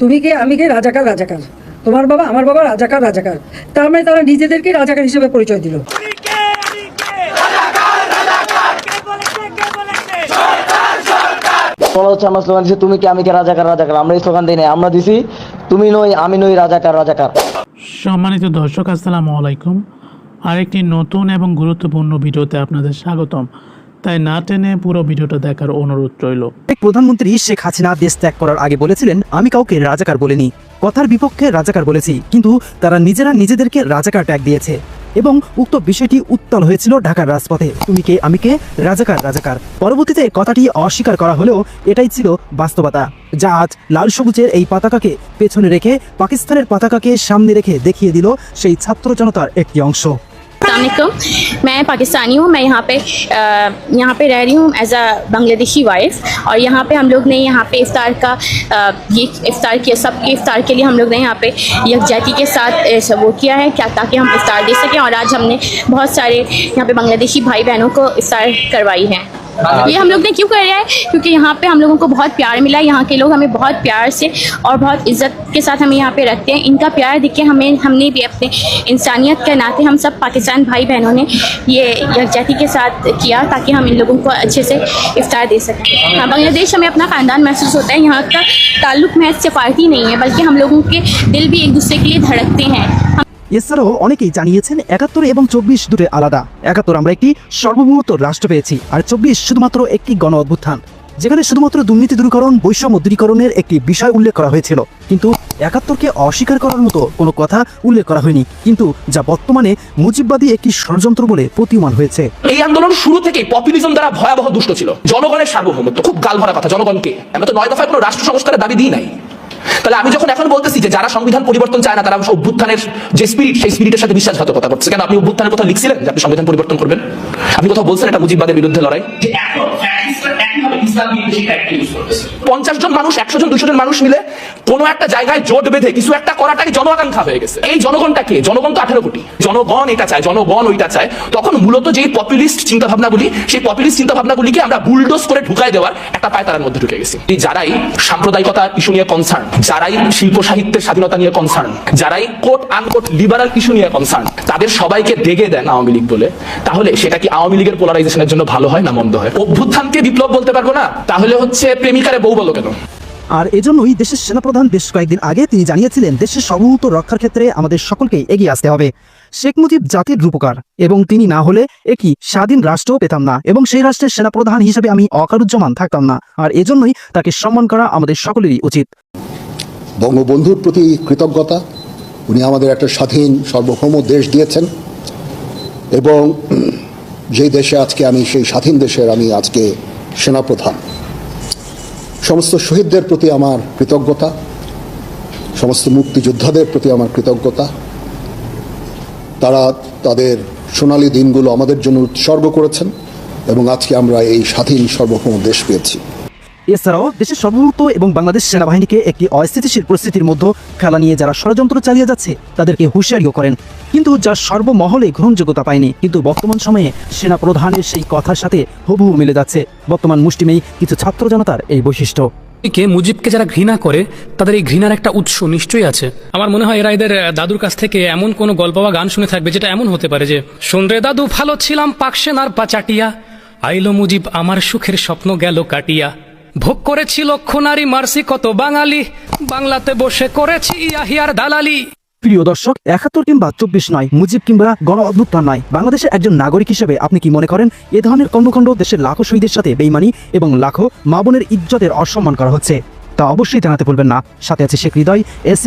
তুমি কে? আমি কে? রাজাকার রাজাকার। তোমার বাবা আমার বাবা রাজাকার রাজাকার। তার মানে তারা নিজেদেরকে রাজাকার হিসেবে পরিচয় দিল। কে? আমি কে? রাজাকার রাজাকার। কে বলেছে? কে বলেছে? বলা হচ্ছে আমরা স্লোগান দিচ্ছি তুমি কি? আমি কে? রাজাকার রাজাকার। আমরা এই স্লোগান দিই নাই আমরা দিছি তুমি নই আমি নই রাজাকার রাজাকার। সম্মানিত দর্শক আসসালামু আলাইকুম। আরেকটি নতুন এবং গুরুত্বপূর্ণ ভিডিওতে আপনাদের স্বাগতম। তাই না টেনে পুরো ভিডিওটা দেখার অনুরোধ রইল। প্রধানমন্ত্রী শেখ হাসিনা দেশ ত্যাগ করার আগে বলেছিলেন, আমি কাউকে রাজাকার বলিনি। কথার বিপক্ষে রাজাকার বলেছি, কিন্তু তারা নিজেরা নিজেদেরকে রাজাকার ট্যাগ দিয়েছে। এবং উক্ত বিষয়টি উত্তাল হয়েছিল ঢাকার রাজপথে। তুমি কে? আমি কে? রাজাকার রাজাকার। পরবর্তীতে কথাটি অস্বীকার করা হলেও এটাই ছিল বাস্তবতা, যা আজ লাল সবুজের এই পতাকাকে পেছনে রেখে পাকিস্তানের পতাকাকে সামনে রেখে দেখিয়ে দিল সেই ছাত্র জনতার একটি অংশ। अल्लाम मैं पाकिस्तानी हूँ, मैं यहाँ पे यहाँ पे रह रही हूँ एज अ बांग्लादेशी वाइफ और यहाँ पे हम लोग ने यहाँ पे इफ़ार का ये इफ़ार किया, सब के इफ़ार के लिए हम लोग ने यहाँ पे यकजहती के साथ वो किया है क्या, ताकि हम इफ़ार दे सकें और आज हमने बहुत सारे यहाँ पे बांग्लादेशी भाई बहनों को इफ़ार करवाई है। ये हम लोग ने क्यों कर रहा है? क्योंकि यहाँ पे हम लोगों को बहुत प्यार मिला। है यहाँ के लोग हमें बहुत प्यार से और बहुत इज़्ज़त के साथ हमें यहाँ पे रखते हैं। इनका प्यार देख हमें, हमने भी अपने इंसानियत के नाते हम सब पाकिस्तान भाई बहनों ने ये यकजहती के साथ किया ताकि हम इन लोगों को अच्छे से इफ्तार दे सकें। हाँ बांग्लादेश हमें अपना ख़ानदान महसूस होता है। यहाँ का ताल्लुक महज सिफारती नहीं है, बल्कि हम लोगों के दिल भी एक दूसरे के लिए धड़कते हैं। এছাড়াও অনেকেই জানিয়েছেন একাত্তর এবং চব্বিশ দুটো আলাদা। একাত্তর আমরা একটি সার্বভৌমত্ব রাষ্ট্র পেয়েছি, আর চব্বিশ শুধুমাত্র একটি গণ অভ্যুত্থান। যেখানে শুধুমাত্র দুর্নীতি দূরীকরণ বৈষম্য দূরীকরণের একটি বিষয় উল্লেখ করা হয়েছিল। কিন্তু একাত্তরকে অস্বীকার করার মতো কোনো কথা উল্লেখ করা হয়নি। কিন্তু যা বর্তমানে মুজিববাদী একটি ষড়যন্ত্র বলে প্রতীয়মান হয়েছে। এই আন্দোলন শুরু থেকেই পপুলিজম দ্বারা ভয়াবহ দুষ্ট ছিল। জনগণের সার্বভৌমত্ব, খুব গাল ভরা কথা, জনগণকে। আমরা তো নয় দফায় কোনো রাষ্ট্র সংস্কারের দাবি দিই নাই। তাহলে আমি যখন এখন বলতেছি যে যারা সংবিধান পরিবর্তন চায় না, তারা অভ্যুত্থানের যে স্পিরিট সেই স্পিরিটের সাথে বিশ্বাসঘাতকতা করছে কেন আপনি অভ্যুত্থানের কথা লিখছিলেন যে আপনি সংবিধান পরিবর্তন করবেন? আপনি কোথাও বলছেন এটা মুজিববাদের বিরুদ্ধে লড়াই? পঞ্চাশ জন মানুষ, একশো জন, দুশো জন মানুষ মিলে কোনো একটা জায়গায় জোট বেঁধে কিছু একটা করাটাই জন আকাঙ্ক্ষা হয়ে গেছে। এই জনগণটাকে জনগণ তো আঠারো কোটি। জনগণ এটা চায়, জনগণ ওইটা চায়। তখন মূলত যে পপুলিস্ট চিন্তা ভাবনাগুলি সেই পপুলিস্ট চিন্তা ভাবনাগুলিকে আমরা বুলডোজ করে ঢুকাই দেওয়ার একটা পায়তারার মধ্যে ঢুকে গেছি। যারাই সাম্প্রদায়িকতা ইস্যু নিয়ে কনসার্ন যারাই শিল্প সাহিত্যের স্বাধীনতা নিয়ে কনসার্ন যারাই কোট আনকোট লিবারাল ইস্যু নিয়ে কনসার্ন তাদের সবাইকে দেগে দেন আওয়ামী লীগ বলে। তাহলে সেটা কি আওয়ামী লীগের পোলারাইজেশনের জন্য ভালো হয় না মন্দ হয়? অভ্যুত্থানকে বিপ্লব বলতে পারব না তাহলে হচ্ছে প্রেমিকারে বউ বলো কেন? আর এজন্যই দেশের সেনাপ্রধান বেশ কয়েকদিন আগে তিনি জানিয়েছিলেন দেশের সার্বভৌমত্ব রক্ষার ক্ষেত্রে আমাদের সকলকেই এগিয়ে আসতে হবে। শেখ মুজিব জাতির রূপকার এবং তিনি না হলে একই স্বাধীন রাষ্ট্রও পেতাম না এবং সেই রাষ্ট্রের সেনাপ্রধান হিসেবে আমি অকারুজ্জামান থাকতাম না। আর এজন্যই তাকে সম্মান করা আমাদের সকলেরই উচিত। বঙ্গবন্ধুর প্রতি কৃতজ্ঞতা উনি আমাদের একটা স্বাধীন সার্বভৌম দেশ দিয়েছেন এবং যেই দেশে আজকে আমি সেই স্বাধীন দেশের আমি আজকে সেনাপ্রধান। সমস্ত শহীদদের প্রতি আমার কৃতজ্ঞতা, সমস্ত মুক্তিযোদ্ধাদের প্রতি আমার কৃতজ্ঞতা। তারা তাদের সোনালী দিনগুলো আমাদের জন্য উৎসর্গ করেছেন এবং আজকে আমরা এই স্বাধীন সার্বভৌম দেশ পেয়েছি। এছাড়াও দেশের সার্বভৌমত্ব এবং বাংলাদেশ সেনাবাহিনীকে একটি অস্থিতিশীল পরিস্থিতির মধ্যে খেলা নিয়ে যারা ষড়যন্ত্র চালিয়ে যাচ্ছে, তাদেরকে হুঁশিয়ারিও করেন। কিন্তু যা সর্বমহলে গ্রহণযোগ্যতা পায়নি, কিন্তু বর্তমান সময়ে সেনা প্রধানের সেই কথার সাথে হুবহু মিলে যাচ্ছে। বর্তমান মুষ্টিমেয় কিছু ছাত্র জনতার এই বৈশিষ্ট্য। মুজিবকে যারা ঘৃণা করে, তাদের এই ঘৃণার একটা উৎস নিশ্চয়ই আছে। আমার মনে হয় এরা এদের দাদুর কাছ থেকে এমন কোনো গল্প বা গান শুনে থাকবে যেটা এমন হতে পারে যে শুনরে দাদু, ভালো ছিলাম পাকসেন আর পাচাটিয়া, আইলো মুজিব, আমার সুখের স্বপ্ন গেল কাটিয়া। ভোগ করেছি লক্ষ নারী মার্সি কত বাঙালি? বাংলাতে বসে করেছি ইয়াহিয়ার দালালি। প্রিয় দর্শক, একাত্তর কিংবা চব্বিশ নয়, মুজিব কিংবা গণ অভ্যুত্থান নয়। বাংলাদেশের একজন নাগরিক হিসেবে আপনি কি মনে করেন এ ধরনের কর্মকাণ্ড দেশের লাখো শহীদের সাথে বেইমানি এবং লাখো মা বোনের ইজ্জতের অসম্মান করা হচ্ছে? তা অবশ্যই জানাতে বলবেন না। সাথে আছে শেখ হৃদয়, এস